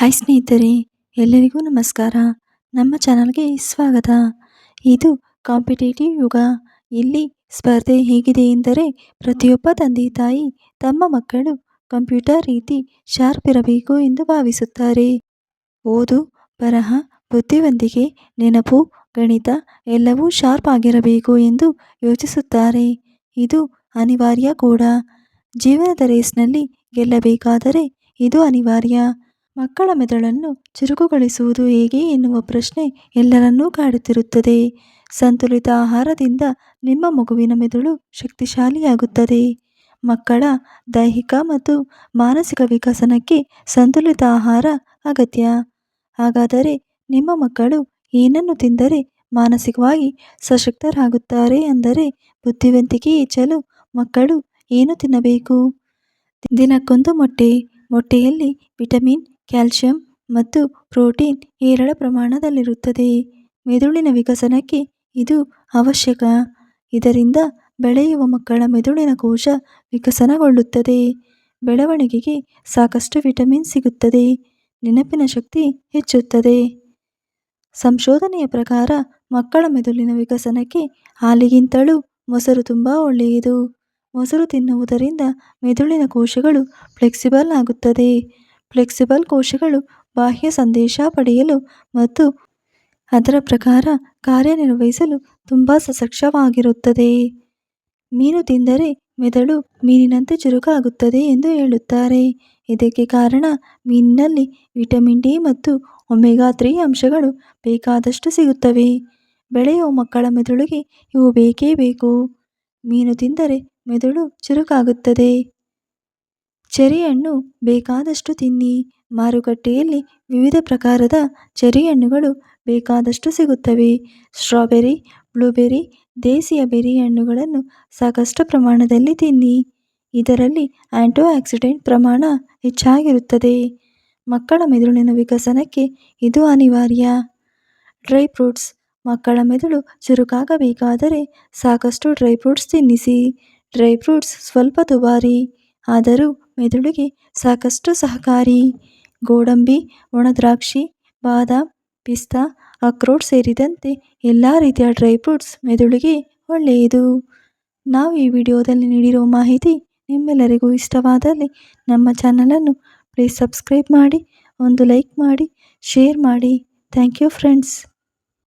Hi ಸ್ನೇಹಿತರೆ, ಎಲ್ಲರಿಗೂ ನಮಸ್ಕಾರ. ನಮ್ಮ ಚಾನಲ್ಗೆ ಸ್ವಾಗತ. ಇದು ಕಾಂಪಿಟೇಟಿವ್ ಯುಗ. ಇಲ್ಲಿ ಸ್ಪರ್ಧೆ ಹೇಗಿದೆ ಎಂದರೆ, ಪ್ರತಿಯೊಬ್ಬ ತಂದೆ ತಾಯಿ ತಮ್ಮ ಮಕ್ಕಳು ಕಂಪ್ಯೂಟರ್ ರೀತಿ ಶಾರ್ಪ್ ಇರಬೇಕು ಎಂದು ಭಾವಿಸುತ್ತಾರೆ. ಓದು, ಬರಹ, ಬುದ್ಧಿವಂತಿಕೆ, ನೆನಪು, ಗಣಿತ ಎಲ್ಲವೂ ಶಾರ್ಪ್ ಆಗಿರಬೇಕು ಎಂದು ಯೋಚಿಸುತ್ತಾರೆ. ಇದು ಅನಿವಾರ್ಯ ಕೂಡ. ಜೀವನದ ರೇಸ್ನಲ್ಲಿ ಗೆಲ್ಲಬೇಕಾದರೆ ಇದು ಅನಿವಾರ್ಯ. ಮಕ್ಕಳ ಮೆದುಳನ್ನು ಚುರುಕುಗೊಳಿಸುವುದು ಹೇಗೆ ಎನ್ನುವ ಪ್ರಶ್ನೆ ಎಲ್ಲರನ್ನೂ ಕಾಡುತ್ತಿರುತ್ತದೆ. ಸಂತುಲಿತ ಆಹಾರದಿಂದ ನಿಮ್ಮ ಮಗುವಿನ ಮೆದುಳು ಶಕ್ತಿಶಾಲಿಯಾಗುತ್ತದೆ. ಮಕ್ಕಳ ದೈಹಿಕ ಮತ್ತು ಮಾನಸಿಕ ವಿಕಸನಕ್ಕೆ ಸಂತುಲಿತ ಆಹಾರ ಅಗತ್ಯ. ಹಾಗಾದರೆ ನಿಮ್ಮ ಮಕ್ಕಳು ಏನನ್ನು ತಿಂದರೆ ಮಾನಸಿಕವಾಗಿ ಸಶಕ್ತರಾಗುತ್ತಾರೆ ಅಂದರೆ ಬುದ್ಧಿವಂತಿಕೆ ಹೆಚ್ಚಲು ಮಕ್ಕಳು ಏನು ತಿನ್ನಬೇಕು? ದಿನಕ್ಕೊಂದು ಮೊಟ್ಟೆ, ಮೊಟ್ಟೆಯಲ್ಲಿ ವಿಟಮಿನ್ ಕ್ಯಾಲ್ಸಿಯಂ ಮತ್ತು ಪ್ರೋಟೀನ್ ಹೇರಳ ಪ್ರಮಾಣದಲ್ಲಿರುತ್ತದೆ. ಮೆದುಳಿನ ವಿಕಸನಕ್ಕೆ ಇದು ಅವಶ್ಯಕ. ಇದರಿಂದ ಬೆಳೆಯುವ ಮಕ್ಕಳ ಮೆದುಳಿನ ಕೋಶ ವಿಕಸನಗೊಳ್ಳುತ್ತದೆ. ಬೆಳವಣಿಗೆಗೆ ಸಾಕಷ್ಟು ವಿಟಮಿನ್ ಸಿಗುತ್ತದೆ. ನೆನಪಿನ ಶಕ್ತಿ ಹೆಚ್ಚುತ್ತದೆ. ಸಂಶೋಧನೆಯ ಪ್ರಕಾರ ಮಕ್ಕಳ ಮೆದುಳಿನ ವಿಕಸನಕ್ಕೆ ಹಾಲಿಗಿಂತಲೂ ಮೊಸರು ತುಂಬ ಒಳ್ಳೆಯದು. ಮೊಸರು ತಿನ್ನುವುದರಿಂದ ಮೆದುಳಿನ ಕೋಶಗಳು ಫ್ಲೆಕ್ಸಿಬಲ್ ಆಗುತ್ತದೆ. ಫ್ಲೆಕ್ಸಿಬಲ್ ಕೋಶಗಳು ಬಾಹ್ಯ ಸಂದೇಶ ಪಡೆಯಲು ಮತ್ತು ಅದರ ಪ್ರಕಾರ ಕಾರ್ಯನಿರ್ವಹಿಸಲು ತುಂಬ ಸಶಕ್ತವಾಗಿರುತ್ತದೆ ಮೀನು ತಿಂದರೆ ಮೆದುಳು ಮೀನಿನಂತೆ ಚುರುಕಾಗುತ್ತದೆ ಎಂದು ಹೇಳುತ್ತಾರೆ. ಇದಕ್ಕೆ ಕಾರಣ ಮೀನಿನಲ್ಲಿ ವಿಟಮಿನ್ ಡಿ ಮತ್ತು ಒಮೆಗಾ ತ್ರೀ ಅಂಶಗಳು ಬೇಕಾದಷ್ಟು ಸಿಗುತ್ತವೆ. ಬೆಳೆಯುವ ಮಕ್ಕಳ ಮೆದುಳಿಗೆ ಇವು ಬೇಕೇ ಬೇಕು. ಮೀನು ತಿಂದರೆ ಮೆದುಳು ಚುರುಕಾಗುತ್ತದೆ. ಚೆರಿ ಹಣ್ಣು ಬೇಕಾದಷ್ಟು ತಿನ್ನಿ. ಮಾರುಕಟ್ಟೆಯಲ್ಲಿ ವಿವಿಧ ಪ್ರಕಾರದ ಚೆರಿ ಹಣ್ಣುಗಳು ಬೇಕಾದಷ್ಟು ಸಿಗುತ್ತವೆ. ಸ್ಟ್ರಾಬೆರಿ, ಬ್ಲೂಬೆರಿ, ದೇಸಿಯ ಬೆರಿ ಹಣ್ಣುಗಳನ್ನು ಸಾಕಷ್ಟು ಪ್ರಮಾಣದಲ್ಲಿ ತಿನ್ನಿ. ಇದರಲ್ಲಿ ಆ್ಯಂಟೋ ಆಕ್ಸಿಡೆಂಟ್ ಪ್ರಮಾಣ ಹೆಚ್ಚಾಗಿರುತ್ತದೆ. ಮಕ್ಕಳ ಮೆದುಳಿನ ವಿಕಸನಕ್ಕೆ ಇದು ಅನಿವಾರ್ಯ. Dry fruits. ಮಕ್ಕಳ ಮೆದುಳು ಚುರುಕಾಗಬೇಕಾದರೆ ಸಾಕಷ್ಟು ಡ್ರೈ ಫ್ರೂಟ್ಸ್ ತಿನ್ನಿಸಿ. ಡ್ರೈ ಫ್ರೂಟ್ಸ್ ಸ್ವಲ್ಪ ದುಬಾರಿ. ಆದರೂ ಮೆದುಳಿಗೆ ಸಾಕಷ್ಟು ಸಹಕಾರಿ ಗೋಡಂಬಿ, ಒಣದ್ರಾಕ್ಷಿ, ಬಾದಾಮ್, ಪಿಸ್ತಾ ಅಕ್ರೋಟ್ ಸೇರಿದಂತೆ ಎಲ್ಲ ರೀತಿಯ ಡ್ರೈ ಫ್ರೂಟ್ಸ್ ಮೆದುಳಿಗೆ ಒಳ್ಳೆಯದು. ನಾವು ಈ ವಿಡಿಯೋದಲ್ಲಿ ನೀಡಿರುವ ಮಾಹಿತಿ ನಿಮ್ಮೆಲ್ಲರಿಗೂ ಇಷ್ಟವಾದಲ್ಲಿ ನಮ್ಮ ಚಾನಲನ್ನು ಪ್ಲೀಸ್ ಸಬ್ಸ್ಕ್ರೈಬ್ ಮಾಡಿ, ಒಂದು ಲೈಕ್ ಮಾಡಿ, ಶೇರ್ ಮಾಡಿ. Thank you friends.